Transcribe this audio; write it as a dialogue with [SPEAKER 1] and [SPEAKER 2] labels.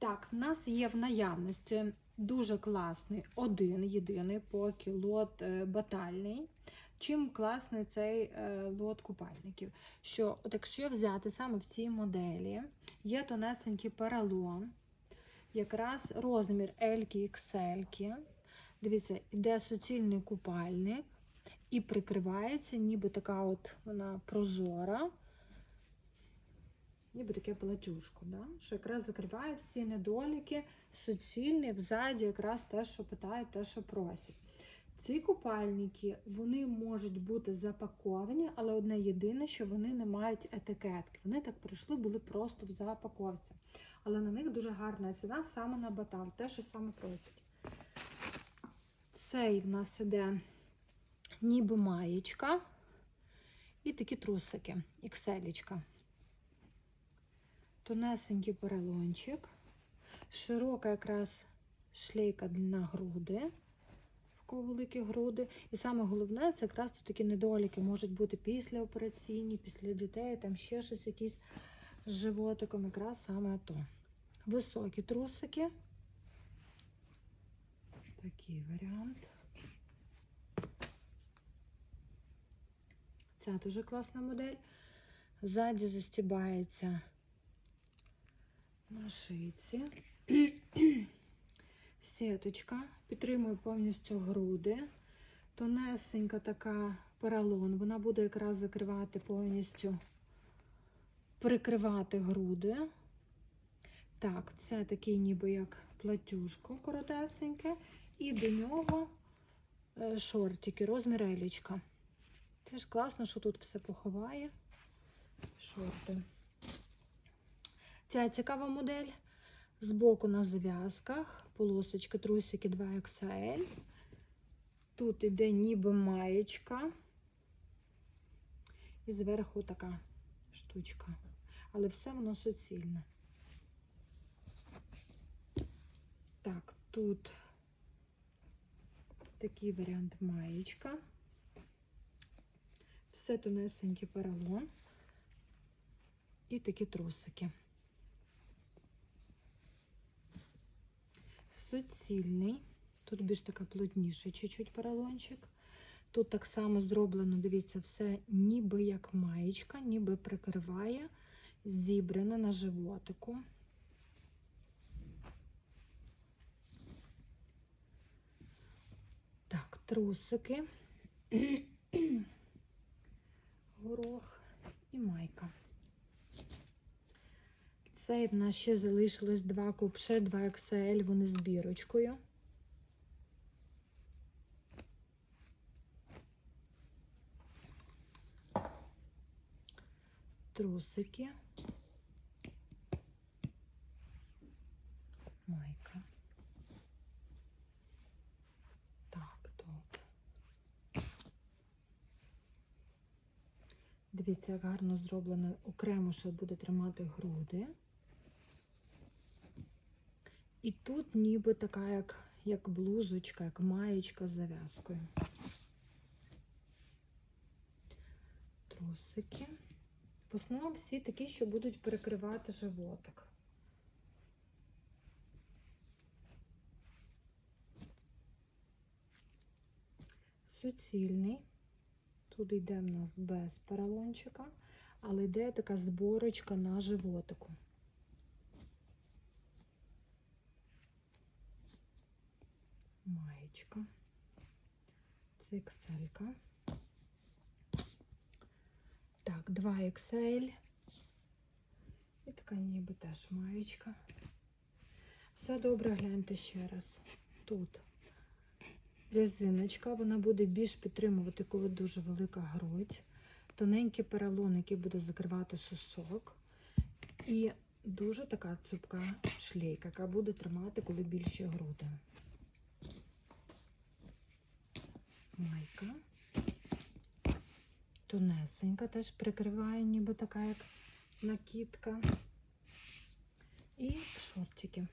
[SPEAKER 1] Так, в нас є в наявності дуже класний один єдиний поки лот е, батальний. Чим класний цей е, лот купальників? Що, от якщо взяти саме в цій моделі, є тонесенький поролон, якраз розмір L XL. Дивіться, йде суцільний купальник і прикривається, ніби така от вона прозора ніби таке платюшко, да? що якраз закриває всі недоліки, суцільний, взаді якраз те, що питають, те, що просять. Ці купальники вони можуть бути запаковані, але одне єдине, що вони не мають етикетки. Вони так прийшли, були просто в запаковці. Але на них дуже гарна ціна саме на батал, те, що саме просять. Цей в нас іде ніби маєчка і такі трусики, ікселічка тонесенький поролончик, широка якраз шлейка на груди, в кого великі груди. І саме головне, це якраз тут такі недоліки можуть бути після операційні, після дітей, там ще щось якісь з животиком, якраз саме то. Високі трусики. Такий варіант. Ця дуже класна модель. Ззаді застібається на. Сіточка. Підтримує повністю груди. Тонесенька така поролон. Вона буде якраз закривати повністю, прикривати груди. Так, це такий ніби як платюшко коротесеньке. І до нього е, шортики, розмір елічка. Теж класно, що тут все поховає. Шорти. Ця цікава модель. Збоку на зав'язках, полосочки, трусики 2XL. Тут іде ніби маєчка. І зверху така штучка. Але все воно суцільне. Так, тут такий варіант маєчка. Все тонесенький поролон. І такі трусики. Суцільний. Тут більш така плотніша чуть-чуть поролончик. Тут так само зроблено, дивіться, все ніби як маєчка, ніби прикриває, зібране на животику. Так, трусики, горох і майка. Цей в нас ще залишилось два купше, 2 XL, вони з бірочкою. Трусики. Майка. Так, топ. Дивіться, як гарно зроблено окремо, що буде тримати груди. І тут ніби така, як як блузочка, як маєчка з зав'язкою. Трусики. В основному всі такі, що будуть перекривати животик. Суцільний. Тут йде в нас без поролончика, але йде така зборочка на животику. Маєчка. Це XL. Так, 2 XL. І така ніби теж маєчка. Все добре, гляньте ще раз. Тут резиночка, вона буде більш підтримувати, коли дуже велика грудь. Тоненький перелон, який буде закривати сосок. І дуже така цупка шлейка, яка буде тримати, коли більші груди. Майка. Тонесенька теж прикриває, ніби така, як накидка. І шортики.